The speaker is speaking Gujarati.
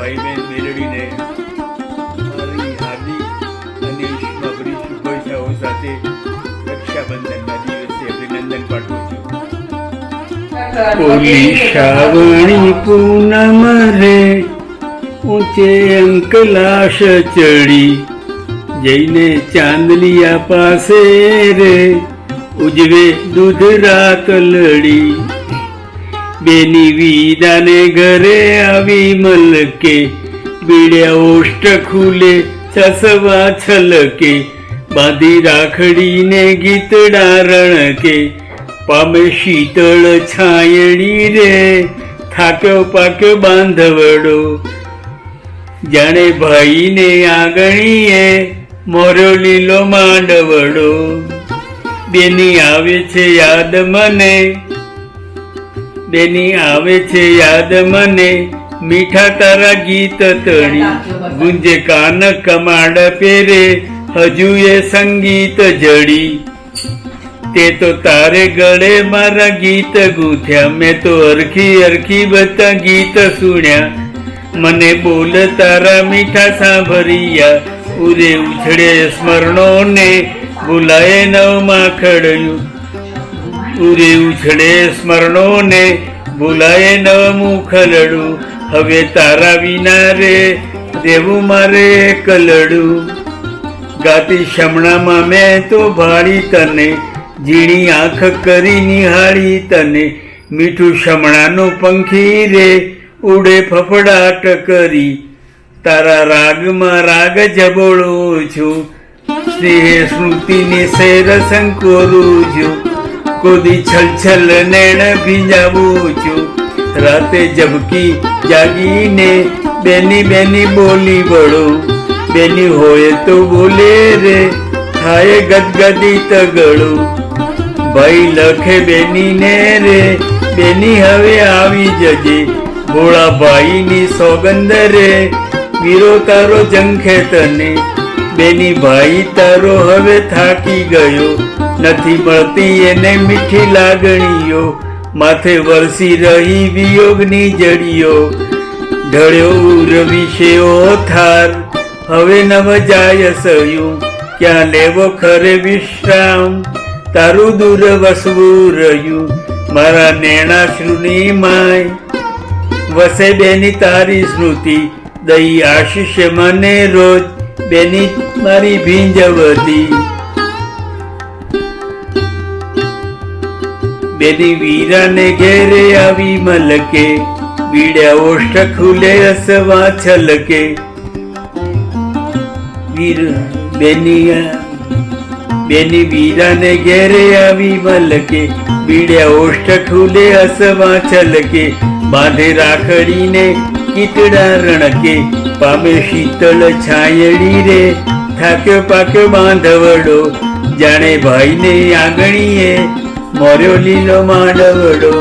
ભાઈ બહેન મેળવીને મારી હાર્દિક શ્રાવણી પૂનમ રે, ઊંચે અંકલાશ ચડી, જઈને ચાંદલિયા પાસે રે, ઉજવે દૂધ રાત કલડી બેની વિદાને ઘરે આવી મલકે બીડ્યા ઓષ્ટ ખુલે, છસવા છલકે, બાંધી રાખડીને ગીતડા રણકે પામે શીતળ છાયણી રે, થાક્યો પાક્યો બાંધવડો. જાણે ભાઈને આગણીએ મોરો લીલો માંડવડો. બેની આવે છે યાદ મને બેની આવે છે યાદ મને. મીઠા તારા ગીત તણી. ગુંજે કાન કમાડ પેરે હજુ એ સંગીત જડી. તે તો તારે ગળે મારા ગીત ગૂંથ્યા. મેં તો અરખી અરખી બધા ગીત સુણ્યા. મને બોલ તારા મીઠા સાંભળ્યા. ઉરે ઉછળે સ્મરણો ને ભૂલાય નવ માખડ્યું ઉરે ઉછળે સ્મરણો ને ભૂલાય નવ મુખલડું હવે તારા વિના રે, દેવું મારે કલડું ગાતી શમણામાં મેં તો ભાળી તને, ઝીણી આંખ કરી નિહાળી તને. મીઠું શમણાનું પંખી રે, ઉડે ફફડાટ કરી. તારા રાગમાં રાગ જબોળું છું. સ્નેહ સ્મૃતિની શેર સંકોરું છું. કોદી છલછલ નેણ ભીંજાવું છું. રાતે જબકી જાગીને બેની બેની બોલી વળો. બેની હોય તો બોલે રે થાય ગદગદી તગડું. ભાઈ લખે બેની ને રે, બેની હવે આવી જજે. ભોળા ભાઈની સોગંદ રે વીરો તારો જંખે તને બેની ભાઈ તારો હવે થાકી ગયો. નથી મળતી એને મીઠી લાગણીઓ. માથે વરસી રહી વિયોગની જડીઓ. ઢળ્યો ઉર્વિશેઓ થાર. હવે નવ જાય સયું. ક્યાં લેવો ખરે વિશ્રામ? તારું દૂર વસવું રહ્યું. મારા નેણાશ્રુની માય. વસે બેની તારી સ્મૃતિ. દઈ આશીષ મને રોજ. બેની મારી ભીંજવતી બેની વીરાને ઘેરે આવી મલકે બીડ્યા ઓષ્ઠ ખુલે અસવા છલકે. વીર, બેની બેની વીરાને ઘેરે આવી મલકે બીડ્યા ઓષ્ઠ ખુલે અસવા છલકે. બાંધે રાખડીને કીતડા રણકે પામે શીતળ છાયડી રે. થાક્યો પાક્યો બાંધવડો, જાણે ભાઈને આંગણીએ. મોર્યો લીલો માંડવડો